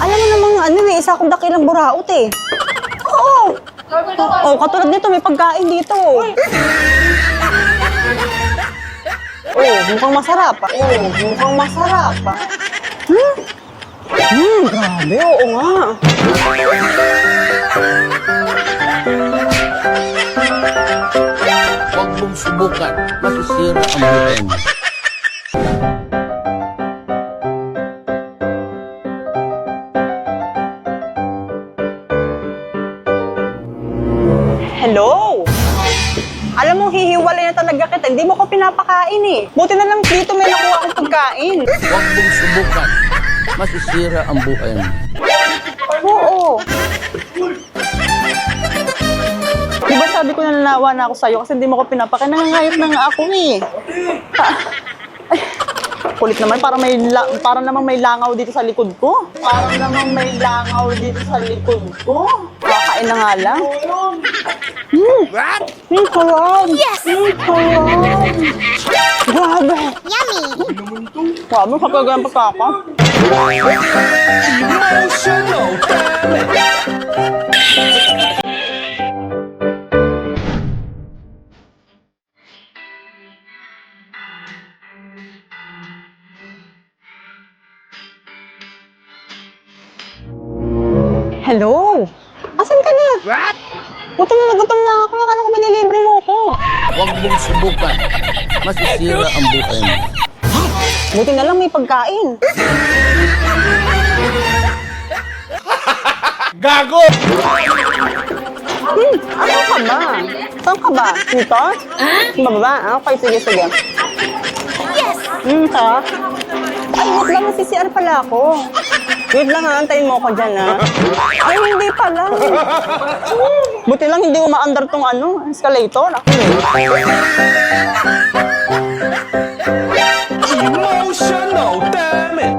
Alam mo namang ano eh, isa akong dakilang buraot eh. Oo. Oh, katulad nito, may pagkain dito. Oh, mukhang masarap. Oh, mukhang masarap. Hmm? Hmm, grabe, oo nga. Huwag mong subukan. Masisira ang buhay. Alam mo, hihiwalay na talaga kita. Hindi mo ko pinapakain eh. Buti na lang dito may nakuha akong pagkain. Huwag mong subukan. Masisira ang buhay mo. Oo. Di ba sabi ko na nanawa na ako sa'yo kasi hindi mo ko pinapakain. Nangangayot na nga ako eh. Ah, ay, kulit naman. Para may la- para namang may langaw dito sa likod ko. Para namang may langaw dito sa likod ko. Kakain na nga lang. Hmm. What? Hmm, sarap. Yes! Hmm, sarap. Grabe. Yummy! Grabe, kapag pa ako. Hello? Buti na lang may pagkain. Gago! Hmm, ano ka ba? Saan ka ba? Dito? Sa Bababa? Ah, Okay, sige, sige. Yes! Hmm, sarap. Ay, wait lang, CCR pala ako. Wait lang ha, antayin mo ako dyan ha. Ay, hindi pala. Buti lang hindi umaandar tong ano, escalator. Ako eh. Emotional, damn it!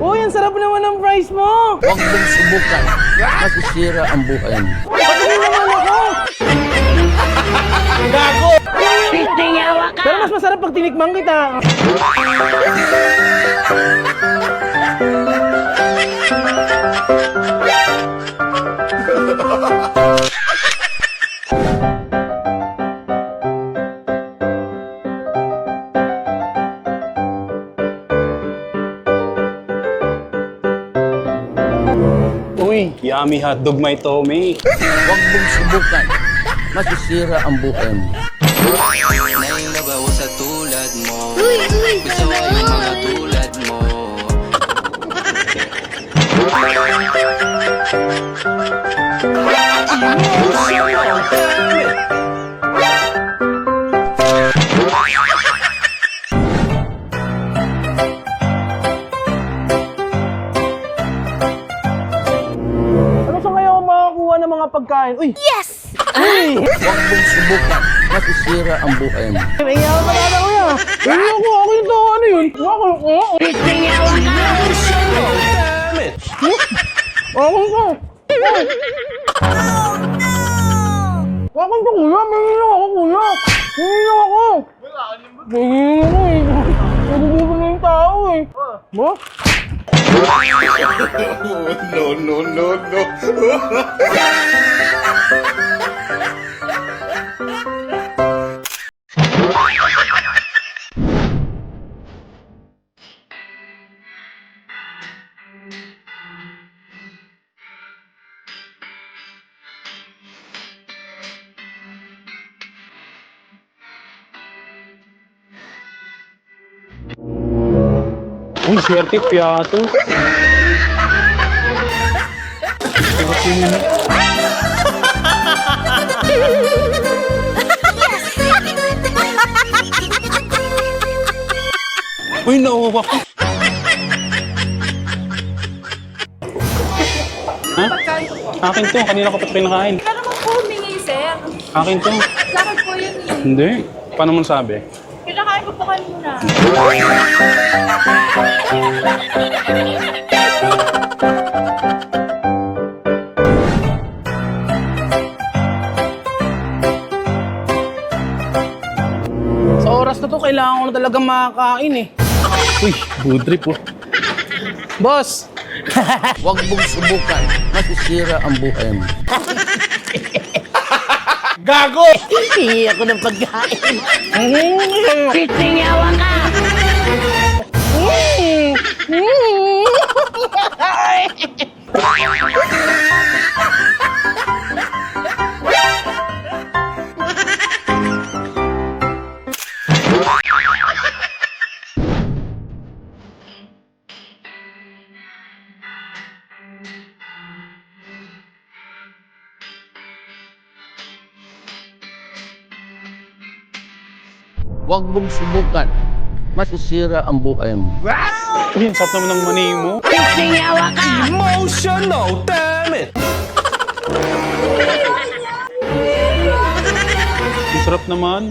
Uy, ang sarap naman ng price mo! Huwag mong subukan. Masisira ang buhay mo. Patingin naman ako! Gago! Pero mas masarap pag tinikman kita. Uy, yummy hotdog my Tommy. Huwag mong subukan. Masisira ang buhay mo. Nailabaw sa tulad mo Gusto ko yung ng mga pagkain? Uy! Yes! Huwag mong subukan. Masisira ang buhay mo. May iyaw ka na kuya! Hindi ako, ako yung to, ano yun? Ako, oh, it! ako ko! Ako to kuya, may iyaw ako kuya! May iyaw ako! May iyaw ako eh! Nagugutom na yung tao eh! Mo? No, no, no, no. Uy, swerte piyato. Uy, nauuwa ko. Ha? Akin to. Kanina ko pa ito kinakain. Ka naman po humingi, sir. Akin to. Sa akin po yun eh. Hindi. Paano mo sabi? pa kanina. Sa oras na to, kailangan ko na talaga makakain eh. Uy, food trip oh. Boss! Huwag mong subukan. Masisira ang buhay mo. Hindi ako ng pagkain. Pitingawa ka! Huwag mong subukan. Masisira ang buhay mo. Uy, ang sarap naman ng mani mo. Ang sarap naman.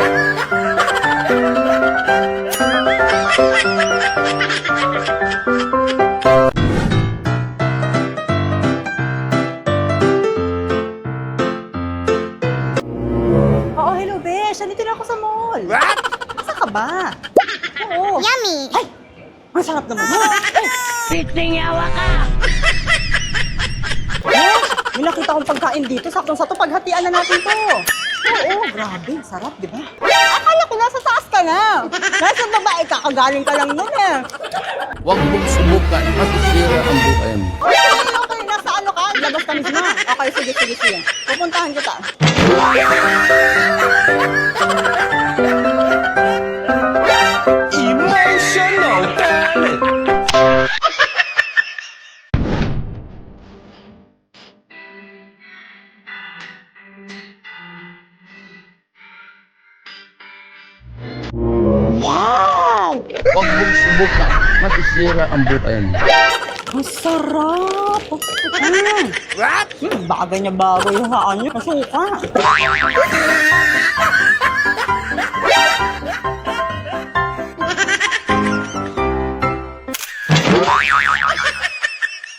ba? Oo. Yummy! Ay! Ang sarap naman. Ay! Pitingawa ka! Besh, may nakita kong pagkain dito. Saktong sa to, paghatian na natin to. Oo, grabe. Sarap, di ba? Akala ko nasa taas ka na. Nasa baba, eh, kakagaling ka lang nun eh. Huwag mong subukan. Masisira ang buhay mo. Okay, okay, okay. Nasa ano ka? Labas ka mismo. Okay, sige, sige, sige. Pupuntahan kita. Huwag mong subukan. Masisira ang buhay mo. Ang sarap! Mm. Hmm, bagay niya bagay yung haan niya. Masuka.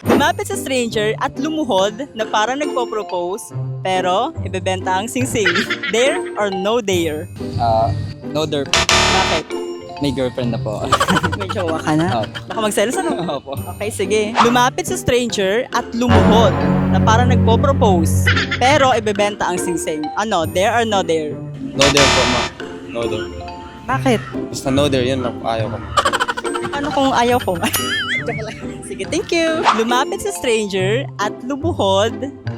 Lumapit sa stranger at lumuhod na parang nagpo-propose pero ibebenta ang singsing. Dare or no dare? Ah, no der. Bakit? May girlfriend na po. May jowa ka na? Opo. Baka magselos ano? Opo. Okay, sige. Lumapit sa stranger at lumuhod na parang nagpo-propose. Pero ibebenta ang singsing. Ano, there or no there? No der po, ma. No der. Bakit? Basta no der, yun lang ayaw ko. Ano kung ayaw ko? Joke lang. sige, thank you. Lumapit sa stranger at lumuhod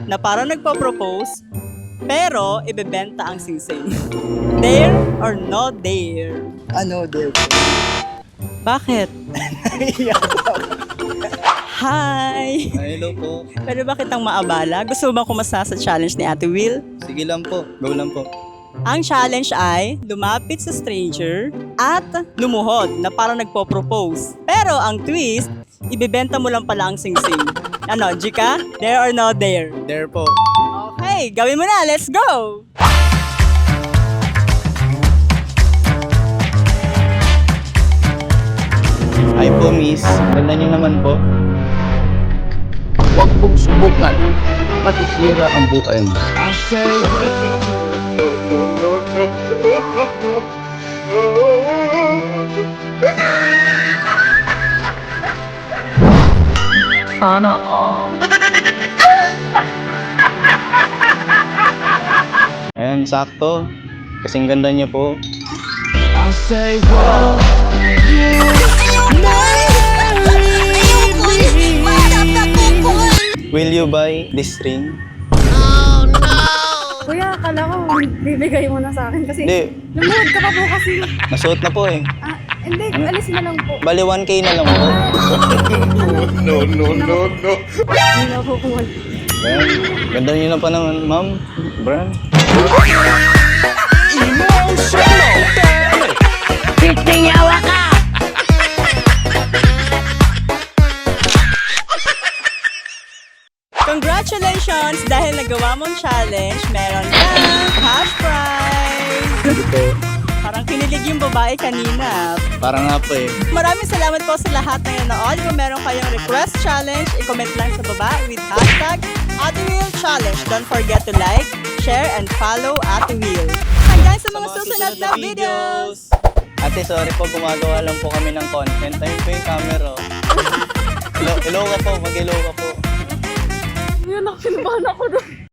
na parang nagpo-propose. Pero ibebenta ang singsing. There or no there? Ano der po? Bakit? Hi! Hello po. Pwede ba kitang maabala? Gusto mo bang kumasa sa challenge ni Ate Will? Sige lang po. Go lang po. Ang challenge ay lumapit sa stranger at lumuhod na parang nagpo-propose. Pero ang twist, ibebenta mo lang pala ang singsing. Ano, Jika? There or no there? Der po. Okay, gawin mo na. Let's go! Hi po, miss. Ganda niyo naman po. Huwag mong subukan. Masisira ang buhay mo. Ayan, sakto. Kasing ganda niyo po. Masarap na kukul! Will you buy this ring? Kuya, akala ko bibigay mo na sa akin kasi Hindi, lumuhod ka pa po kasi. nasuot na po eh. Ah, Hindi, alisin na lang po. Bali 1K na lang po. Hindi na kukuha. Brand, ganda niyo na pa naman, ma'am. Brand. Pisting yawa ka! Congratulations! Dahil nagawa mong challenge, meron kang cash prize! Parang kinilig yung babae kanina. Parang nga po eh. Maraming salamat po sa lahat ng nanood. Kung meron kayong request challenge, i-comment lang sa baba with hashtag Ate Wheel Challenge. Don't forget to like, share, and follow Ate Wheel. Hanggang sa mga susunod na videos! Ate, sorry po, gumagawa lang po kami ng content. Ayun po yung camera. oh. Ilo, ilo ka po, ka po. Yun, nakakinabahan ako doon.